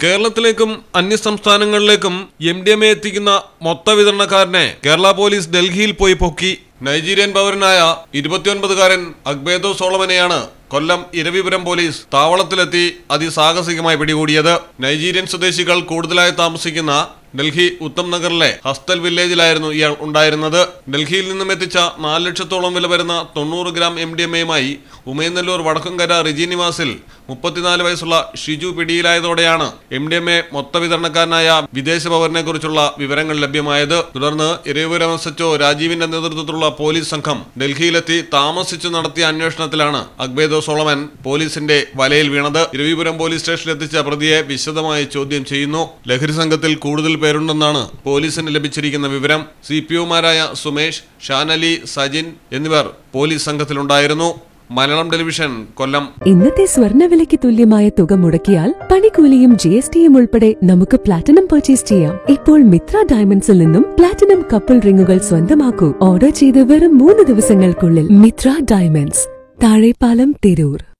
കേരളത്തിലേക്കും അന്യ സംസ്ഥാനങ്ങളിലേക്കും എം ഡി എം എ എത്തിക്കുന്ന മൊത്ത വിതരണക്കാരനെ കേരള പോലീസ് ഡൽഹിയിൽ പോയി പൊക്കി നൈജീരിയൻ പൗരനായ ഇരുപത്തിയൊൻപതുകാരൻ അക്ബേദോ സോളമനെയാണ് കൊല്ലം ഇരവിപുരം പോലീസ് താവളത്തിലെത്തി അതിസാഹസികമായി പിടികൂടിയത്. നൈജീരിയൻ സ്വദേശികൾ കൂടുതലായി താമസിക്കുന്ന ഡൽഹി ഉത്തം നഗറിലെ ഹസ്തൽ വില്ലേജിലായിരുന്നു ഇയാൾ ഉണ്ടായിരുന്നത്. ഡൽഹിയിൽ നിന്നും എത്തിച്ച നാല് ലക്ഷത്തോളം വില വരുന്ന തൊണ്ണൂറ് ഗ്രാം എം ഡി എം എയുമായി ഉമയനല്ലൂർ വടക്കുംകര റിജി നിവാസിൽ മുപ്പത്തിനാല് വയസ്സുള്ള ഷിജു പിടിയിലായതോടെയാണ് എം ഡി എം എ മൊത്ത വിതരണക്കാരനായ വിദേശ പൗരനെ കുറിച്ചുള്ള വിവരങ്ങൾ ലഭ്യമായത്. തുടർന്ന് ഇരവിപുരം എസ് എച്ച്ഒ രാജീവിന്റെ നേതൃത്വത്തിലുള്ള പോലീസ് സംഘം ഡൽഹിയിലെത്തി താമസിച്ചു നടത്തിയ അന്വേഷണത്തിലാണ് അഗ്ബേദോ സോളമൻ പോലീസിന്റെ വലയിൽ വീണത്. ഇരവിപുരം പോലീസ് സ്റ്റേഷനിലെത്തിച്ച പ്രതിയെ വിശദമായി ചോദ്യം ചെയ്യുന്നു. ലഹരി സംഘത്തിൽ കൂടുതൽ പേരുണ്ടെന്നാണ് പോലീസിന് ലഭിച്ചിരിക്കുന്ന വിവരം. സി പി സുമേഷ് ഷാനലി സജിൻ എന്നിവർ പോലീസ് സംഘത്തിലുണ്ടായിരുന്നു. മലയാളം ടെലിവിഷൻ കൊല്ലം. ഇന്നത്തെ സ്വർണവിലയ്ക്ക് തുല്യമായ തുക മുടക്കിയാൽ പണിക്കൂലിയും ജി എസ് ടിയും ഉൾപ്പെടെ നമുക്ക് പ്ലാറ്റിനം പർച്ചേസ് ചെയ്യാം. ഇപ്പോൾ മിത്ര ഡയമണ്ട്സിൽ നിന്നും പ്ലാറ്റിനം കപ്പിൾ റിങ്ങുകൾ സ്വന്തമാക്കൂ. ഓർഡർ ചെയ്ത് വെറും മൂന്ന് ദിവസങ്ങൾക്കുള്ളിൽ മിത്ര ഡയമണ്ട്സ് താഴെപ്പാലം തിരൂർ.